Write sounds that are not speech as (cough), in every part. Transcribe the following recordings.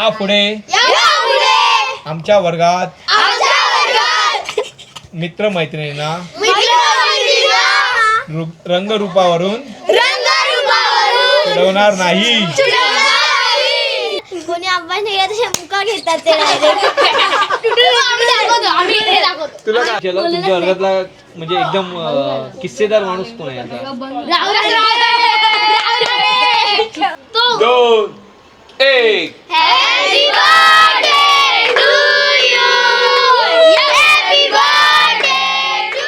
यापुढे. आमच्या वर्गात. आमच्या वर्गात. मित्रमैत्रिणींना. रु- रंगरूपावरून. रंगरूपावरून. चिडवणार नाही. कोणी अभ्यास नाही केला तसे मुका घेतात ते तुला काय? केलं तुमच्या वर्गातला म्हणजे एकदम अं, किस्सेदार माणूस कोण आहे आता? दोन एक. Happy birthday to you happy birthday to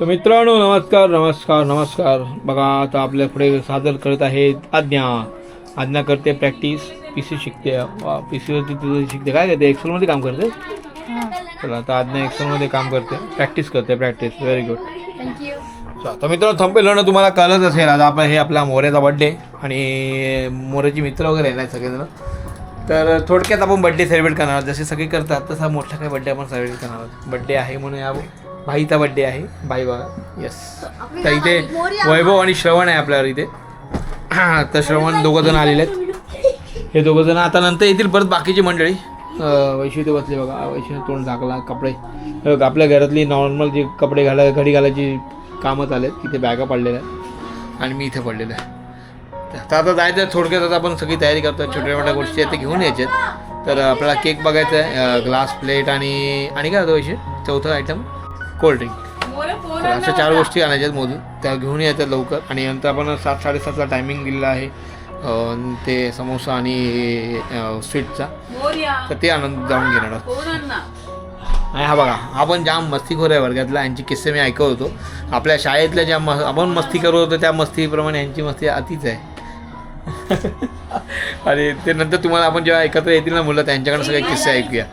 तर मित्रांनो नमस्कार नमस्कार नमस्कार. बघा आता आपल्या पुढे सादर करत आहेत आज्ञा. आज्ञा करते प्रॅक्टिस पी सी शिकते पी सीवरती तुझं शिकते. काय करते? एक्सेलमध्ये काम करते? चला आता आज्ञा एक्सेलमध्ये काम करते. प्रॅक्टिस करते प्रॅक्टिस व्हेरी गुड तर मित्रांनो थंपेल ना तुम्हाला कळत असेल. आता आपला हे आपला मोऱ्याचा बड्डे आणि मोऱ्याची मित्र वगैरे येणार सगळेजण. तर थोडक्यात आपण बड्डे सेलिब्रेट करणार आहोत. जसे सगळे करतात तसा मोठा काही बड्डे आपण सेलिब्रेट करणार आहोत. बड्डे आहे म्हणून या भाईचा बड्डे आहे. भाई बघा येस तर इथे वैभव आणि श्रवण आहे आपल्यावर इथे. तर श्रवण दोघं जण आलेले आहेत. हे दोघं जण आता नंतर येतील परत बाकीची मंडळी. वैशू इथे बसले बघा. वैशू तोंड झाकला कपडे. आपल्या घरातली नॉर्मल जे कपडे घाला घडी घालायची कामं चालेत इथे बॅगा पडलेल्या आहेत. आणि मी इथे पडलेलो आहे. तर आता जायचं थोडक्यात आता आपण सगळी तयारी करतो छोट्या मोठ्या गोष्टी आहेत ते घेऊन यायच्यात तर आपल्याला केक बघायचा आहे ग्लास प्लेट आणि आणि काय होतं वैशू चौथं आयटम कोल्ड्रिंक तर अशा चार गोष्टी आणायच्या आहेत मोजून त्या घेऊन यायच्या लवकर. आणि नंतर आपण सात साडेसातला टायमिंग दिलेला आहे ते समोसा आणि स्वीटचा तर ते आणून जाऊन घेणार आहोत. आणि हा बघा आपण जाम मस्तीखोर आहे वर्गातला. यांची किस्से मी ऐकत होतो. आपल्या शाळेतल्या ज्या म आपण मस्ती करत होतो त्या मस्तीप्रमाणे यांची मस्ती अतिच आहे. (laughs) आणि ते नंतर तुम्हाला आपण जेव्हा एकत्र येतील ना मुलं त्यांच्याकडे सगळे किस्से ऐकूया.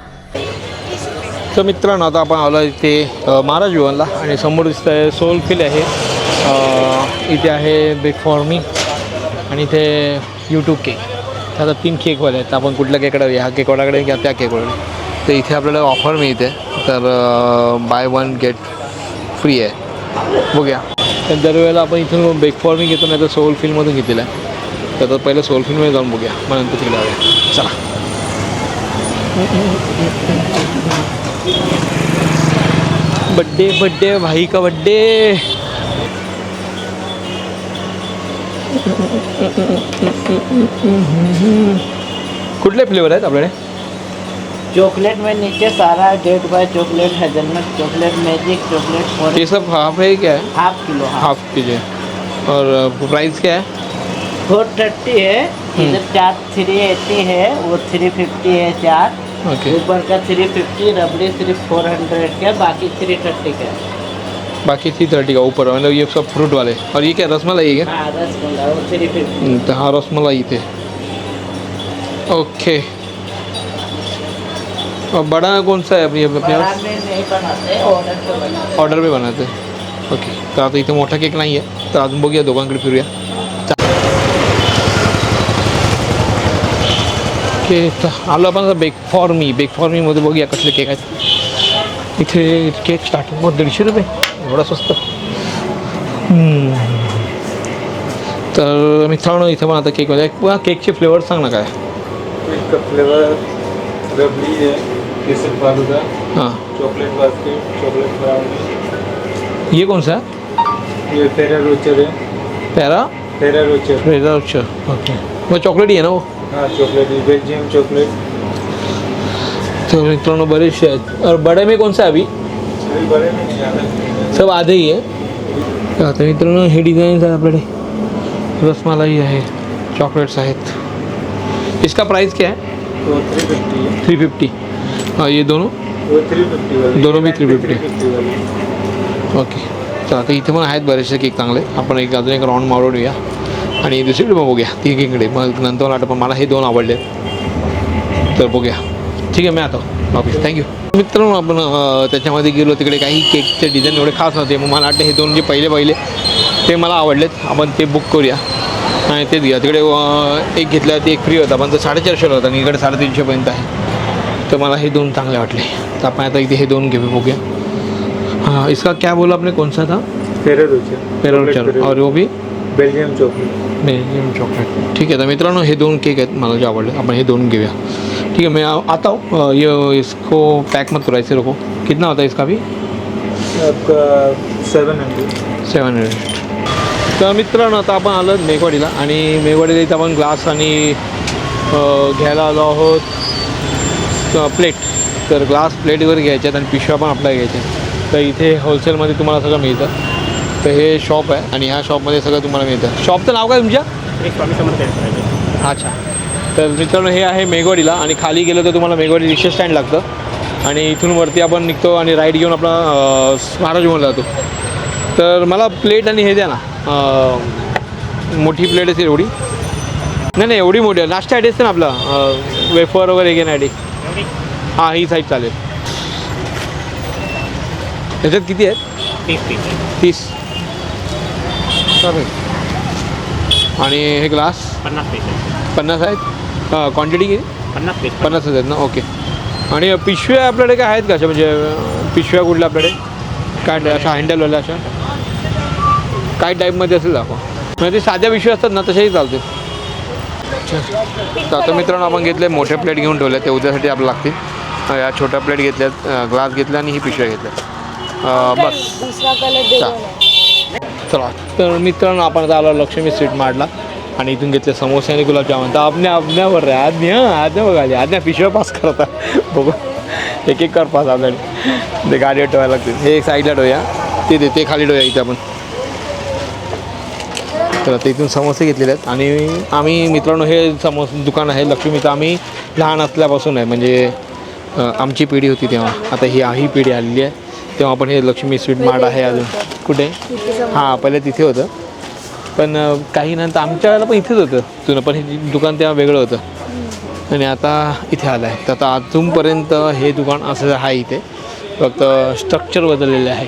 तर मित्रांनो आता आपण आलो इथे महाराज भवनला आणि समोर दिसतं आहे सोलफिल आहे. इथे आहे बेक फॉर मी आणि इथे यूट्यूब केक तर आता तीन केकवाले आहेत. आपण कुठल्या केकडे ह्या केकवाल्याकडे किंवा त्या केकवाल्याकडे तर इथे आपल्याला ऑफर मिळते. तर बाय वन गेट फ्री आहे. बघूया. तर दरवेळेला आपण इथून ब्रेकफॉर्मिंग मी घेतो नाही तर सोल फिल्ममधून घेतलेलं आहे तर आता पहिलं सोल फिल्ममध्ये जाऊन बघूया मग नंतर तिकडे जाऊया चला। बड्डे बड्डे भाई का बड्डे। कुठले फ्लेवर आहेत आपल्याकडे? चॉकलेट में नीचे सारा death by chocolate hazelnut chocolate magic chocolate ये सब हाफ़ है क्या? है। Half kilo. हाफ़ कीजिए और प्राइस क्या है? फोर थर्टी है इधर चार थ्री एट्टी है वो थ्री फिफ्टी है चार। ऊपर का थ्री फिफ्टी रबड़ी सिर्फ़ फोर हंड्रेड का बाकी थ्री थर्टी का। बाकी थ्री थर्टी का ऊपर मतलब ये सब फ्रूट वाले। और ये क्या रसमलाई है क्या? हाँ थ्री फिफ्टी हम्म, तो हाँ रसमलाई थे। ओके और बड़ा कौन सा है अपनी अपने ऑर्डर पे बनाते। ऑर्डर पे बनाते। हैं ओके तर आता इथे मोठा केक नाही आहे तर अजून बघूया दोघांकडे फिरूया आलो आता bake for me bake for मीमध्ये बघूया कसले केक आहेत. इथे केक स्टार्टिंग मग दीडशे रुपये. एवढा स्वस्त. हम्म. तर मित्रांनो इथे पण आता केक मध्ये केकचे फ्लेवर सांग ना काय. फ्लेवर रबड़ी है केसर फालूदा हाँ. चॉकलेट बास्केट चॉकलेट ब्राउनी ये कौन सा ये फेरा रोचर है पैरा फेरा रोचर रेडा अच्छा ओके वो चॉकलेट ही है ना वो हाँ चॉकलेट बेल्जियम चॉकलेट। तो बरेचसे आहेत और बडे में कौन सा अभी? बड़े में सब आधे ही है। आता मित्रांनो हे डिझाईन्स आहे आपल्याकडे रसमलाई आहे चॉकलेट्स आहेत इसका प्राइस क्या है? तो थ्री फिफ्टी थ्री फिफ्टी हाँ ये दोनों? दोनों भी थ्री फिफ्टी ओके। तर आता इथे पण आहेत बरेचसे केक चांगले आपण एक अजून एक राऊंड मारून येऊया आणि दुसरीकडे मग बघूया तिकडे मग नंतर मला वाटतं पण मला हे दोन आवडले. तर बघूया. ठीक आहे मी आता वापस. थँक्यू मित्रांनो आपण त्याच्यामध्ये गेलो तिकडे काही केकचे डिझाईन एवढे खास नव्हते मग मला वाटतं हे दोन जे पहिले पहिले ते मला आवडलेत. आपण ते बुक करूया. आणि तेच घ्या. तिकडे एक घेतलं ते एक फ्री होता पण तो साडेचारशेला होता आणि इकडे साडेतीनशेपर्यंत आहे. तर मला हे दोन चांगले वाटले. तर आपण आता इथे हे दोन घेऊ बघूया. हाँ इसका क्या बोला आपने? कौन सा था? पेरोचर और वो भी? बेल्जियम चॉकलेट बेल्जियम चॉकलेट ठीक आहे तर मित्रांनो हे दोन केक आहेत मला जे आवडले. आपण हे दोन घेऊया. ठीक है मैं आता हूँ ये इसको पैक मत करो ऐसे रखो कितना होता है इसका भी आपका सेवन हंड्रेड सेवन हंड्रेड तर मित्रांनो आता आपण आलो मेघवाडीला आणि मेघवाडीला इथं आपण ग्लास आणि घ्यायला आलो आहोत. प्लेट तर ग्लास प्लेट वगैरे घ्यायच्यात आणि पिशव्या पण आपल्या घ्यायच्या तर इथे होलसेलमध्ये तुम्हाला सगळं मिळतं. तर हे शॉप आहे आणि ह्या शॉपमध्ये सगळं तुम्हाला मिळतं. शॉपचं नाव काय तुमच्या? अच्छा. तर मित्रांनो हे आहे मेघवाडीला आणि खाली गेलं तर तुम्हाला मेघवाडी रिक्षा स्टँड लागतं. आणि इथून वरती आपण निघतो आणि राईड घेऊन आपला महाराज भवनला जातो. तर मला प्लेट आणि हे द्या ना. मोठी प्लेट असेल एवढी. नाही नाही एवढी मोठी आहे. नाश्ता आयडी असते ना आपला. वेफर वगैरे घेण्यासाठी हां ही साईज चालेल. त्याच्यात किती आहेत? तीस. चालेल आणि हे ग्लास पन्नास पैसे पन्नास आहेत? क्वांटिटी किती? पन्नास पैसे पन्नास आहेत ना? ओके आणि पिशव्या आपल्याकडे काय आहेत का अशा? म्हणजे पिशव्या कुठल्या आपल्याकडे? काय अशा हँडलवाल्या अशा? काय टाईपमध्ये असेल दाखवा. म्हणजे ते साध्या पिशव्या असतात ना तशाही चालतील. तर आता मित्रांनो आपण घेतले मोठ्या प्लेट घेऊन ठेवल्या ते उद्यासाठी आपल्याला लागतील. या छोट्या प्लेट घेतल्यात ग्लास घेतल्या आणि ही पिशव्या घेतल्या बस. दुसरा कलर चा- चला. तर मित्रांनो आपण आता आलो लक्ष्मी स्वीट मार्टला आणि इथून घेतले समोसे आणि गुलाबजामुन. तर आपल्या आपल्यावर रे आज्ञा आज्ञा बघा आली. आज्ञा पिशव्या पास करता. बघू. एक एक कर पास आपल्याला. ते गाडीवर ठेवायला लागतील. हे एक साईडला ठेवूया. ते दे ते खाली ठेवूया इथं आपण. तर ते इथून समोसे घेतलेले आहेत. आणि आम्ही मित्रांनो हे समोस दुकान आहे. लक्ष्मीचं आम्ही लहान असल्यापासून आहे. म्हणजे आमची पिढी होती तेव्हा. आता ही ही पिढी आलेली आहे. तेव्हा आपण हे लक्ष्मी स्वीट मार्ट आहे अजून. कुठे? हां पहिले तिथे होतं. पण काही नंतर आमच्या वेळेला पण इथेच होतं जुनं. पण हे दुकान तेव्हा वेगळं होतं. आणि आता इथे आलं आहे तर आता अजूनपर्यंत हे दुकान असं आहे इथे. फक्त स्ट्रक्चर बदललेलं आहे.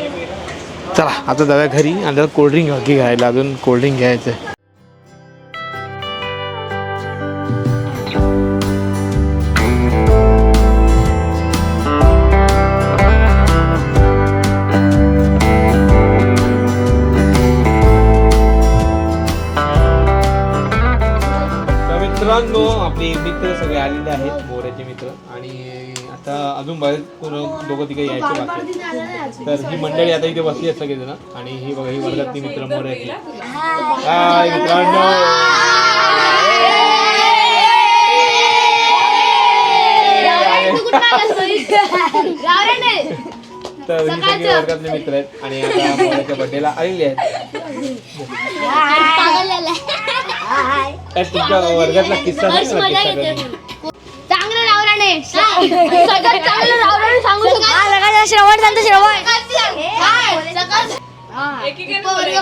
चला आता जाऊया घरी. आणि कोल्ड्रिंक बाकी घ्यायला. अजून कोल्ड्रिंक घ्यायचं आहे. आपले मित्र सगळे आलेले आहेत मोऱ्याचे मित्र. आणि आता अजून बरेच पोरं दोघं तिघं यायचे बाकी तर ही मंडळी आता इथे बसली आहेत सगळेजण. आणि ही बघा ही वर्गातली मित्र मोऱ्याची हाय मित्रांनो. तर ही सगळे वर्गातले मित्र आहेत. आणि आता मोऱ्याच्या बड्डेला आलेले आहेत. तुमच्या वर्गातला किस्सा. चांगलं रावराने सगळ्यात चांगलं रावराने सांगू शकतो. श्रवण सांगतो श्रवण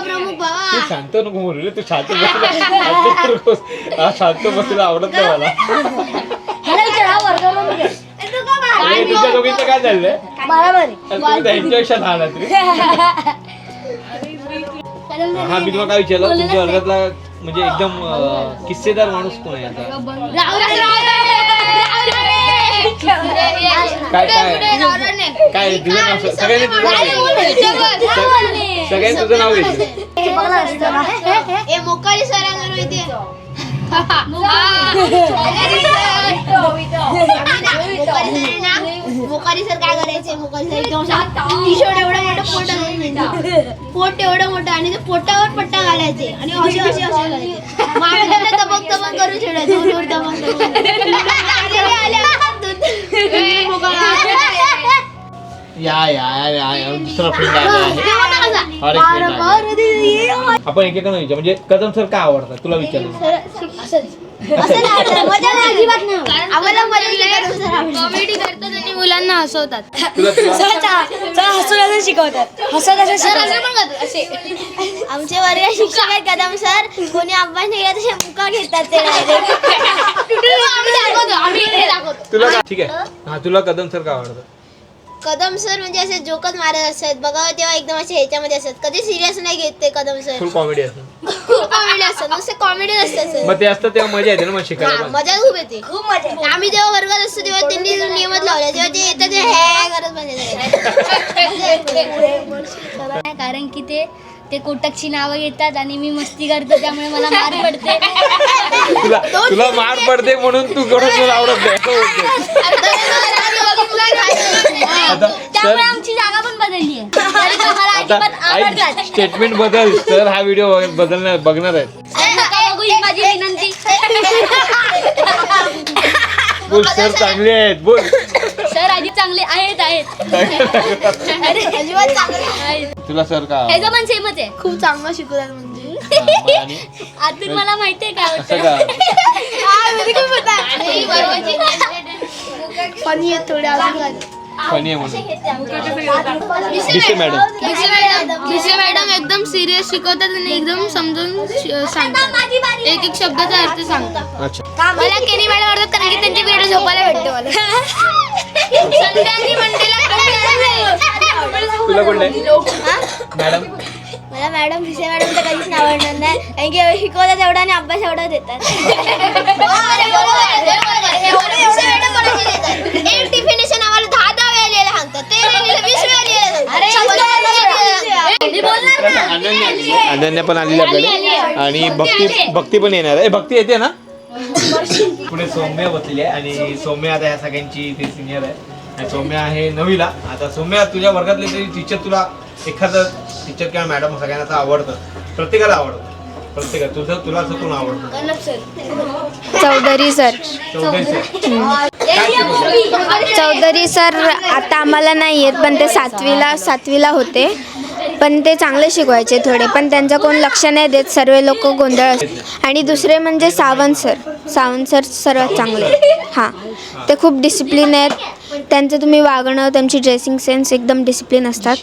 प्रमुख तू नको बोलू रे तू शांत बसला हा शांत बसलेला आवडत नाही मला. अरे, दोघींचं काय चाललंय तुम्ही त्यांच्यापेक्षा लहान आहात रे. हा मी तुम्हाला काय विचारलं? तुमच्या वर्गातला म्हणजे एकदम अं, किस्सेदार माणूस कोण आहे आता काय काय? काय तुझं नाव स- सगळ्यांनी तुझं नाव घेतलं सगळ्यांनी तुझं नाव घेतलं मोकाळी सरांना माहिती सर काय करायचे मोकाली सर एकदम एवढं मोठं पोट पोट एवढं मोठं आणि ते पोटावर पट्टा घालायचे आणि असे असे असे तबक तबक करून ठेवायचे तबक या या. या, या या दुसरा फ्रेंड आला आहे. आपण एकेकानं विचार. म्हणजे कदम सर काय आवडतात? तुला विचारलं असं नाही, मजा नाही अजिबात नाही आम्हाला मजा नाही कॉमेडी करतात आणि मुलांना हसवतात. तुला तुला शिकवतात. हसत असे आमचे वर्ग शिक्षक आहेत कदम सर. कोणी अभ्यास नाही केला तसे मुका घेतात ते डायरेक्ट तुला ठीक आहे. हा तुला कदम सर काय आवडतं कदम सर म्हणजे असे जोकच मारत असतात. बघा तेव्हा एकदम असे ह्याच्यामध्ये असतात. कधी सिरियस नाही घेत ते कदम सर. फुल कॉमेडी असतं खूप कॉमेडी असतात. नुसते कॉमेडी असतात सर. मग ते असतं तेव्हा मजा येते ना मग शिकायला हा. मजा खूप येते. खूप मजा आम्ही जेव्हा वर्गात असतो तेव्हा त्यांनी जो नियमच लावला. जेव्हा ते येतात ते हे करत. कारण की ते ते कोटकची नावं घेतात आणि मी मस्ती करतो त्यामुळे मला मार पडते. तुला तुला मार पडते म्हणून तू तुला आवडत नाही. असं बोलते. आता त्यामुळे सर आमची जागा पण बदलली आहे. तरी पण मला अजिबात आता आवडतात ऐक स्टेटमेंट बदल. सर हा व्हिडिओ बदलणार बघणार आहेत. सर, नका बघू ही माझी विनंती. बोल सर चांगले आहेत. बोल. सर आधी चांगले आहेत आहेत. (laughs) अजिबात चांगलं आहेत. तुला सर का ह्याचं पण सेमच आहे. खूप चांगलं शिकवतात म्हणजे आणि आतून (laughs) मला माहितीये काय का? फनी (laughs) थोडे फनी आहे म्हणून. दिसते मॅडम. मॅडम. एकदम सिरियस शिकवतात आणि एकदम समजून श- सांगतात. एक एक शब्दाचा अर्थ सांगतात अच्छा. मला केनी मॅडम आवडतात कारण की त्यांची पिरियड झोपायला भेटते मला. (laughs) तुला कोणतं मॅडम? मला मॅडम भिसे मॅडम तर कधीच नाही आवडणार नाही कारण की शिकवतात एवढा आणि अभ्यास एवढा देतात एक डिफिनेशन आम्हाला दहा दहा वेळा लिहायला सांगतात ते लिहिलेलं वीस वेळा लिहायला मी बोलणार ना अनन्या अनन्या पण आलेली आपल्याला आणि भक्ती भक्ती पण येणार आहे ए, भक्ती येते ना पुढे सौम्य बसलेली आहे आणि सौम्या आता ह्या सगळ्यांची ते सिनियर आहे आणि सौम्या आहे नवीला आता सौम्या तुझ्या वर्गातले तरी टीचर तुला एखादं टीचर किंवा मॅडम सगळ्यांना आवडतं. प्रत्येकाला आवडतं. प्रत्येकाला तुझं तुला असं कोण आवडतं चौधरी सर चौधरी? चौधरी सर आता आम्हाला नाही येत पण ते सातवीला सातवीला होते. पण ते चांगले शिकवायचे थोडे पण त्यांचं कोण लक्ष नाही देत सर्व लोक गोंधळ असतात. आणि दुसरे म्हणजे सावंत सर सावंत सर सर्वात चांगले. हां. ते खूप डिसिप्लिन आहेत. त्यांचं तुम्ही वागणं त्यांची ड्रेसिंग सेन्स एकदम डिसिप्लिन असतात.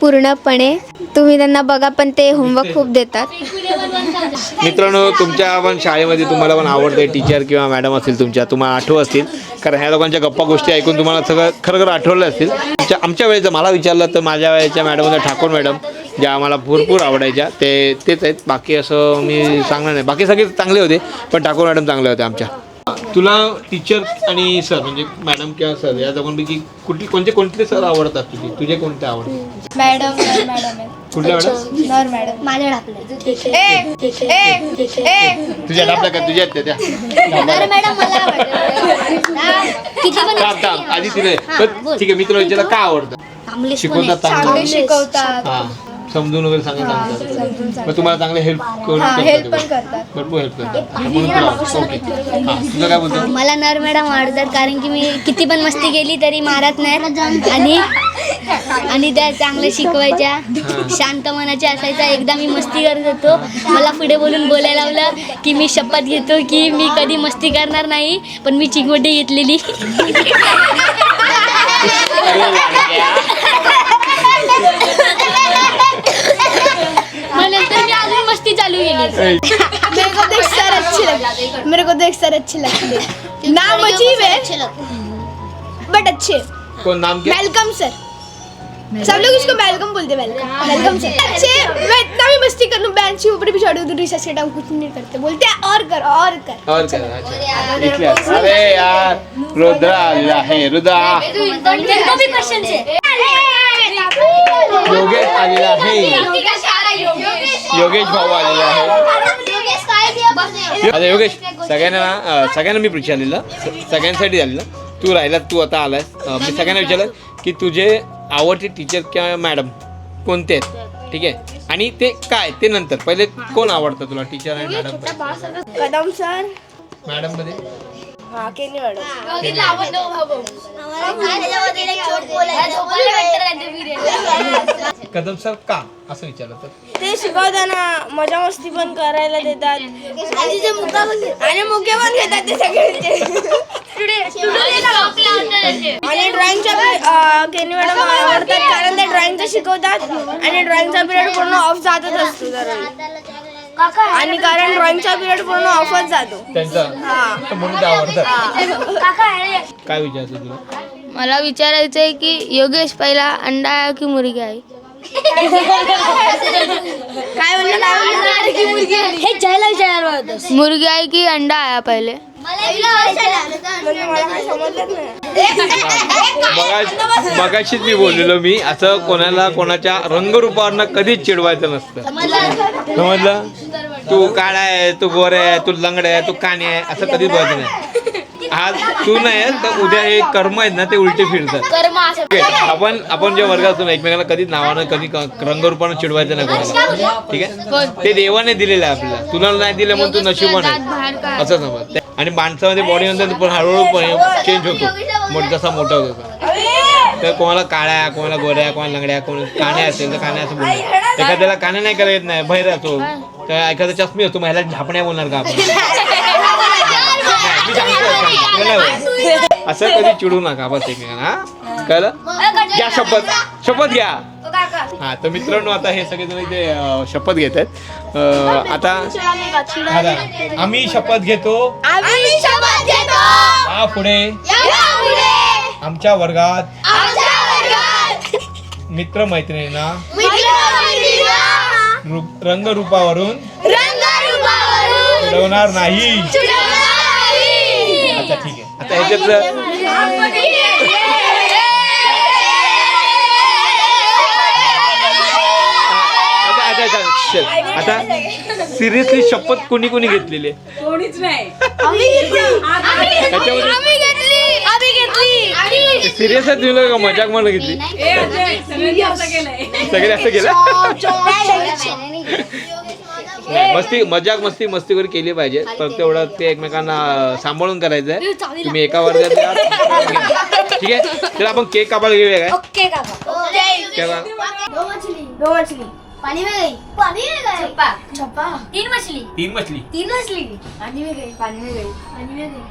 पूर्णपणे. तुम्ही त्यांना बघा पण ते होमवर्क खूप देतात. मित्रांनो तुमच्या पण शाळेमध्ये तुम्हाला पण आवडते टीचर किंवा मॅडम असतील तुमच्या. तुम्हाला आठवत असतील. कारण ह्या लोकांच्या गप्पा गोष्टी ऐकून तुम्हाला सगळं खरं खरं आठवलं असतील. आमच्या आमच्या वेळेचं मला विचारलं तर माझ्या वेळेच्या मॅडम होत्या ठाकूर मॅडम ज्या आम्हाला भरपूर आवडायच्या ते तेच आहेत. बाकी असं मी सांगणार नाही. बाकी सगळे चांगले होते पण ठाकूर मॅडम चांगल्या होत्या आमच्या. तुला टीचर आणि सर म्हणजे मॅडम किंवा सर या दोघांपैकी कुठली कोणते कोणते सर आवडतात तुझे? तुझे कोणते आवडतात? मॅडम मॅडम कुठल्या मॅडम नर मॅडम. माझ्या टाकलं तुझ्या डापल्या का? तुझ्या आहेत त्या त्या. मॅडम मला आवडतं किती पण थांब थांब. आधी तिने पण ठीक आहे मी तुला विचारलं का आवडतं चांगले शिकवतात चांगलं. शिकवतात. हा. समजून वगैरे सांगत सांगतात. मग तुम्हाला चांगले हेल्प हेल्प पण करतात. भरपूर हेल्प करतात. म्हणून तुला आवडतं. ओके हा तुझं काय बोलतो मला नर मॅडम आवडतात कारण की मी किती पण मस्ती केली तरी मारत नाही. आणि आणि त्या चांगल्या शिकवायच्या शांत मनाच्या असायच्या एकदा मी मस्ती करत होतो. मला पुढे बोलून बोलायला लावलं की मी शपथ घेतो की मी कधी मस्ती करणार नाही पण मी चिंगोटी घेतलेली. मेरे को तो एक सर अच्छे लगते मेरे को तो एक सर अच्छे लगते नाम अजीब है बट अच्छे कोण नाम क्या वेलकम सर सब लोग इसको वेलकम बोलते वेलकम वेलकम सर अच्छे मैं इतना भी मस्ती कर लूँ बेंच के ऊपर भी चढ़ दूँ रिसर्च के टाइम कुछ नहीं करते बोलते हैं और कर और कर और क्या अच्छा अरे यार रुद्रा आलेला आहे रुद्रा मेरे भी क्वेश्चन है योगेश आलेला आहे योगेश. भाऊ आलेला आहे आता योगेश सगळ्यांना सगळ्यांना मी विचारलेलं सगळ्यांसाठी झालेलं. तू राहिला तू आता आलास अं, मी सगळ्यांना विचारलं की तुझे आवडते टीचर किंवा मॅडम कोणते आहेत? ठीक आहे? आणि ते काय? ते नंतर. पहिले कोण आवडतं तुला टीचर आणि मॅडम कदम सर. मॅडममध्ये? हाँ कदम सर का? असं विचारलं तर? ते शिकवताना मजा मस्ती पण करायला देतात. आणि मुके पण घेतात ते सगळे आणि ड्रॉइंगच्या केनी मॅडम आवडतात कारण ते ड्रॉइंगचं शिकवतात आणि ड्रॉइंगचा पिरियड पूर्ण ऑफ जातच असतो दरवेळी. आणि कारण ड्रॉइंगचा पिरियड पूर्ण ऑफच जातो. त्यांचा. म्हणून ते आवडतं. काय विचारायचं तुला? मला विचारायचं आहे की योगेश पहिला अंडा आहे की मुलगी आहे काय म्हणलं? काय म्हणलं हे जायला विचारायला होतं मुर्गी आहे की अंडा आया पहले? बघा मगाशीच मी बोललेलो मी असं कोणाला कोणाच्या रंगरूपावरनं कधीच चिडवायचं नसतं. समजलं? तू काळा आहे तू गोरे आहे तू लंगड आहे तू काणे आहे असं कधीच बोलायचं नाही. आज तू नाही तर उद्या हे कर्म आहेत ना ते उलटे फिरतात. कर्म असं. ठीक आहे आपण आपण जे वर्गात असतो ना एकमेकाला कधीच नावानं कधी क- रंगरूपानं चिडवायचं नाही कोणाला. ठीक आहे? ते देवाने दिलेलं आहे आपल्याला. तुला नाही दिलं म्हणून तू नशिबान आहे. असं समज. आणि माणसामध्ये बॉडी नंतर पण हळूहळू चेंज होतो. मोठ जसा मोठा होतो. तर कोणाला काळ्या कोणाला गोऱ्या कोणाला लंगड्या कोण काने असेल तर काने असं बोलणार एखाद्याला काने नाही करायला येत नाही बाहेर असतो तर एखादा चष्मी असतो महिला झापण्या बोलणार का आपण? (laughs) (laughs) असं कधी चिडू नका बस एकमेकांना हा? कळलं? घ्या शपथ शपथ घ्या. हा तर मित्रांनो आता हे सगळेजण इथे अं, शपथ घेत आहेत आता आम्ही शपथ घेतो. आम्ही शपथ घेतो. हा पुढे. यापुढे आमच्या वर्गात. आमच्या वर्गात. मित्र मैत्रिणींना रु- रंगरूपावरून रंगरूपावरून. चिडवणार नाही. आता ह्याच्यातलं आता सिरियसली शपथ कोणी कोणी घेतलेली आहे? कोणीच नाही. सिरियस आहे तुम्ही का? मजाक म्हणून घेतली सगळे असं केलं (laughs) मस्ती मजाक मस्ती मस्ती वगैरे केली पाहिजे. पण तेवढं ते एकमेकांना सांभाळून करायचं आहे तुम्ही एका वर्गात ठीक आहे? तर आपण केक कापायला घेऊया काय? ओके काका केव्हा? दो मछली दो मछली पानी में गई पानी में गई छप्पा छप्पा तीन मछली. तीन मछली. तीन मछली. पानी में गई पानी में गई पानी में गई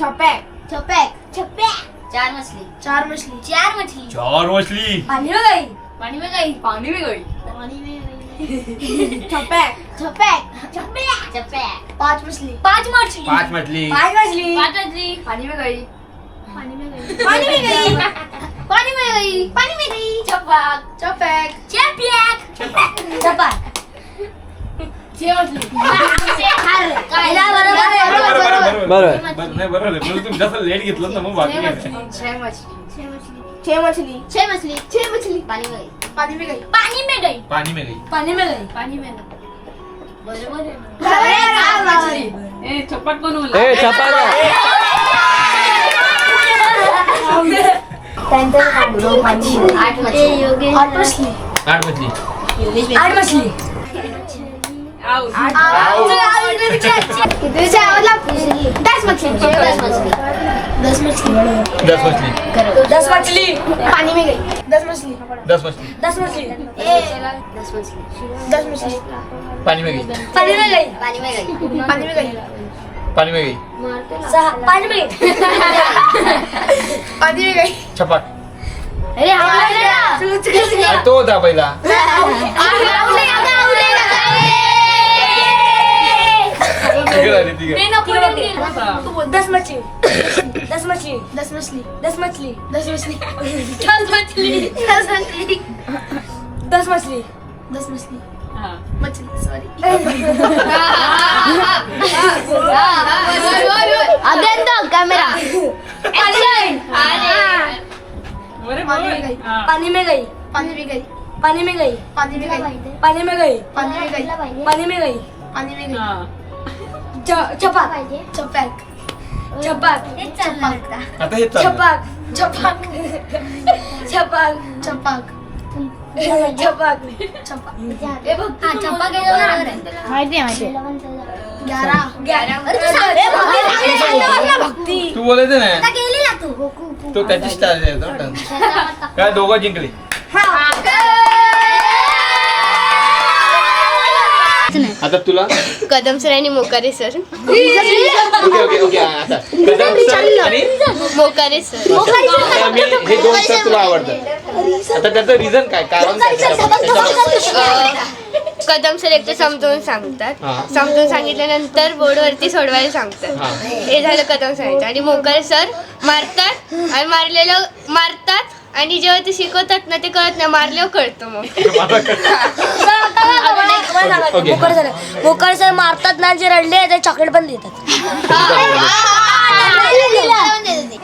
छपेक छपेक छपेक चार मछली. चार मछली. चार मछली. चार मछली. पानी में गई पानी में गई पाणी में गई पानी में गई छपेक छपेक छपेक चप्पे पाँच मछली पाँच मछली पाच मछली पाँच मछली पाँच मछली पानी में गई पानी में गई पानी में गई पानी में गई पानी में गई चपाक चपाक छह मछली कायदा बरोबर. बरोबर नाही बरोबर पण तुम्ही जास्त लेट घेतलं ना मग बाकी काय नाही. छह मछली छह मछली छह मछली छह मछली पानी में गई पानी में गई पानी में गई पाणी में गई पानी में गई पानी में गई बरोबर आहे ए आठ मछली आठ मछली आठ मछली आठ मछली दस मछली दस मछली दस मछली. दस मछली. दस मछली. पानी में गई. दस मछली. दस मछली. दस मछली. दस मछली. दस मछली. पाणी में गई. पानी में गई. पानी में गई. पानी में गई. पाणी में गई. पानी में गई. (laughs) पानी में गई. छपाक. अरे तो होता दस मछली दस मछली दस मछली दस मछली दस मछली दस मछली दस मछली दस मछली दस मछली मछली सॉरी अत्यंत कॅमेरा बरे पानी में. गई पानी में गई पानी में गई पानी में गई पानी में गई पानी में गई पानी में गई पानी में गई. चपाक. चपाक. चपाक. आता हे चाललं. चपाक. चपाक. चपाक. तू बोलायचं ना तू त्याची स्टार काय दोघं जिंकले. आता तुला? कदम सर आणि Mokare sir. Okay okay okay आता. कदम सर आणि मोकारे सर. आता मी हे दोन सर तुला आवडतात. आता त्याचं रिझन काय? कारण काय? कदम सर एक तर समजावून सांगतात. हा. समजावून सांगितल्यानंतर बोर्डवरती सोडवायला सांगतात. हा. हे झालं कदम सांगितलं आणि मोकारे सर मारतात आणि मारलेलं मारतात आणि जेव्हा ते शिकवतात ना ते कळत नाही. मारल्यावर कळतं मग. (laughs) मोकर सर मारतात ना जे रडले ते चॉकलेट पण देतात.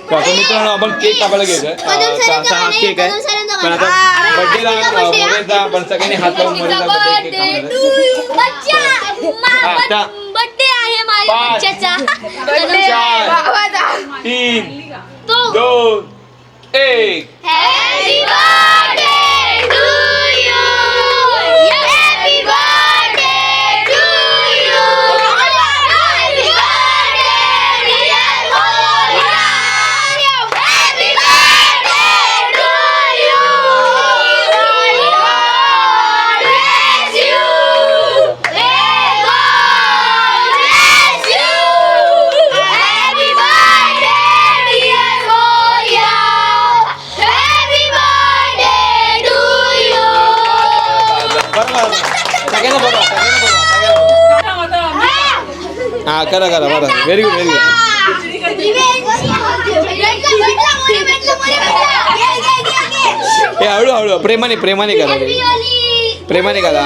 तर आता मित्रांनो आपण केक कापायला घ्यायचोय कदम अं, सरांचा असा हा म्हणे, केक आहे. कदम सरांचा पण आता म्हणे. बर्थडेला birthday आहे. मोरेचा पण सगळ्यांनी हात लावून मोरेचा birthday केक कापणार हा, आता बड्डे आहे माझ्या पाच. बच्च्याचा. चार तीन दोन एक. हॅपी बर्थडे हा करा करा बरं. व्हेरी गुड व्हेरी गुड हे हळू हळू प्रेमाने प्रेमाने करा. प्रेमाने करा.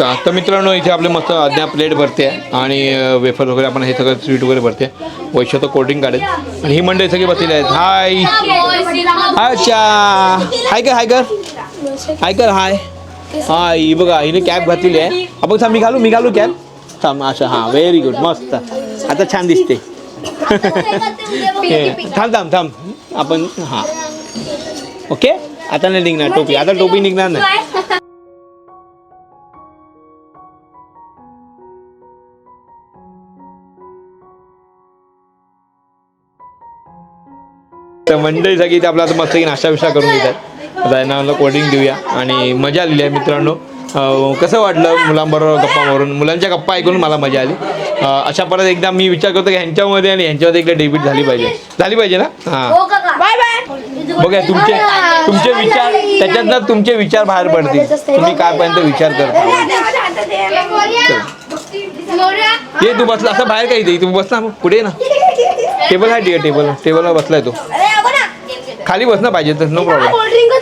तर आता मित्रांनो इथे आपले मस्त अद्याप प्लेट भरते आणि वेफर वगैरे आपण हे सगळं स्वीट वगैरे भरते. वैश्य तर कोल्ड्रिंक काढेल. आणि ही मंडळी सगळी बसलेली आहेत. हाय अच्छा. हाय कर हाय कर हाय कर हाय हाय ही बघा हिने कॅप घातलेली आहे. आपण थांब मी घालू मी घालू कॅप थांब अच्छा हां व्हेरी गुड मस्त. आता छान दिसते. हे, (laughs) थांब थांब थांब. आपण हां. ओके आता नाही निघणार टोपी. आता टोपी निघणार नाही. तर मंडळी सगळी इथे आपला आता मस्त नाश्ता विष्टा करून घेतात आता यांना म्हणलं कोल्ड्रिंक देऊया आणि मजा आलेली आहे मित्रांनो. कसं वाटलं मुलांबरोबर गप्पा मारून? मुलांच्या गप्पा ऐकून मला मजा आली. अशा परत एकदा मी विचार करतो की ह्यांच्यामध्ये आणि ह्यांच्यामध्ये एकदा डेबिट झाली पाहिजे. झाली पाहिजे ना? हां. बघा तुमचे तुमचे विचार त्याच्यातनं तुमचे विचार बाहेर पडतील. तुम्ही कायपर्यंत विचार करता? ये तू बसला असं बाहेर काही दे तू बसला मग. पुढे ना. टेबल आहे ठीक टेबल टेबलवर बसलाय तो. खाली बसणं पाहिजे तर नो प्रॉब्लेम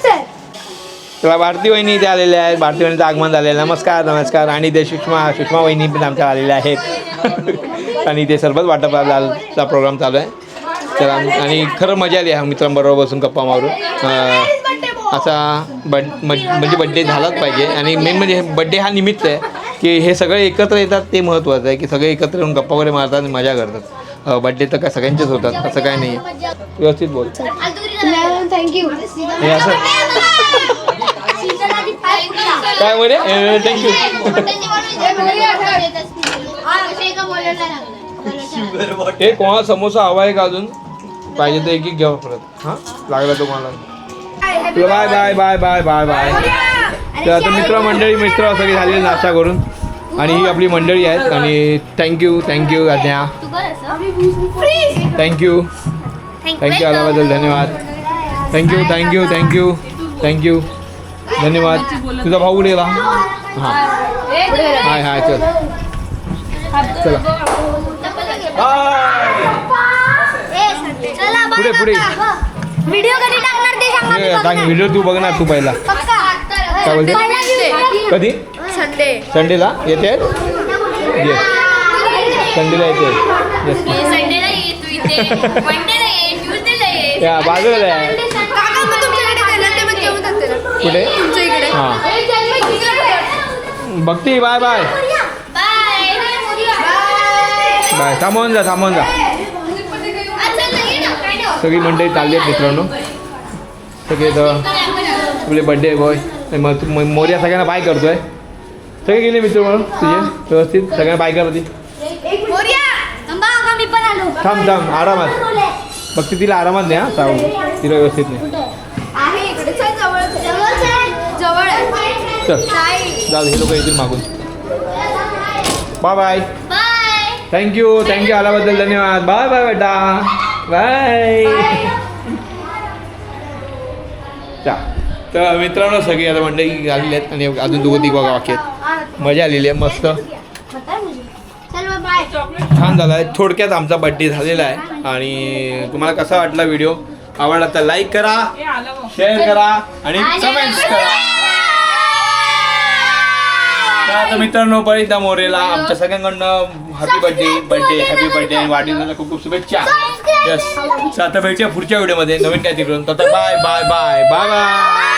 चला भारती वहिनी इथे आलेल्या आहेत भारती वहिनीचं आगमन झालेलं आहे. नमस्कार नमस्कार. आणि इथे सुषमा सुषमा वहिनी पण आमच्या आलेल्या आहेत. (laughs) आणि इथे सरबत वाटपाचा प्रोग्राम चालू आहे. चला आणि खरं मजा आली आहे मित्रांबरोबर बसून गप्पा मारून. असा बड म्हणजे बड्डे झालाच पाहिजे. आणि मेन म्हणजे बड्डे हा निमित्त आहे की हे सगळे एकत्र येतात ते महत्त्वाचं आहे की सगळे एकत्र येऊन गप्पा वगैरे मारतात आणि मजा करतात. बड्डे तर काय सगळ्यांचेच होतात असं काय नाही व्यवस्थित बोल. थँक्यू. हे असं काय म्हणे थँक्यू हे कोणाला समोसा हवा आहे का अजून? पाहिजे तर एक एक घ्यावा परत. हां? लागला तुम्हाला. Bye bye bye bye bye bye तर आता मित्र मंडळी मित्र सगळी झालेली नाश्ता करून. आणि ही आपली मंडळी आहेत आणि thank you thank you Adnya. Thank you thank you आल्याबद्दल धन्यवाद. थँक्यू थँक्यू थँक्यू थँक्यू धन्यवाद. तुझा भाऊ गेला? हां. हाय हाय चल. चला. पुढे पुढे. व्हिडिओ तू बघणार तू पहिला. काय बोलते? कधी? संडे संडेला येते? येस संडेला येते. येस ये बाजूला आहे कुठे? हां. Bhakti bye bye. बाय. थांबवून जा थांबवून जा. सगळी मंडळी चालली आहेत मित्रांनो. सगळे तर आपले बड्डे बॉय मग मोर्या सगळ्यांना बाय करतोय. सगळे गेले मित्र म्हणून? तुझे? व्यवस्थित? सगळ्यांना बाय करते मी पण आलो. थांब थांब आरामात. फक्त तिला आरामात नाही हा सावून तिला व्यवस्थित नाही चल जाऊ हे लोक येतील मागून. Bye bye bye thank you thank you आल्याबद्दल धन्यवाद. बाय बाय बेटा बाय चा तर मित्रांनो सगळी आता मंडळी आलेली आहेत आणि अजून दोघं तिघं बाकी आहेत. मजा आलेली आहे मस्त. छान झाला आहे थोडक्यात आमचा बड्डे झालेला आहे. आणि तुम्हाला कसा वाटला व्हिडिओ? आवडला तर लाईक करा शेअर करा आणि कमेंट्स करा. तर आता मित्रांनो परिता मोरेला आमच्या सगळ्यांकडनं happy birthday birthday happy birthday आणि वाढदिवसाला खूप खूप शुभेच्छा. यस आता भेटूया पुढच्या व्हिडिओमध्ये. नवीन काहीतरी करून. तर bye bye bye bye bye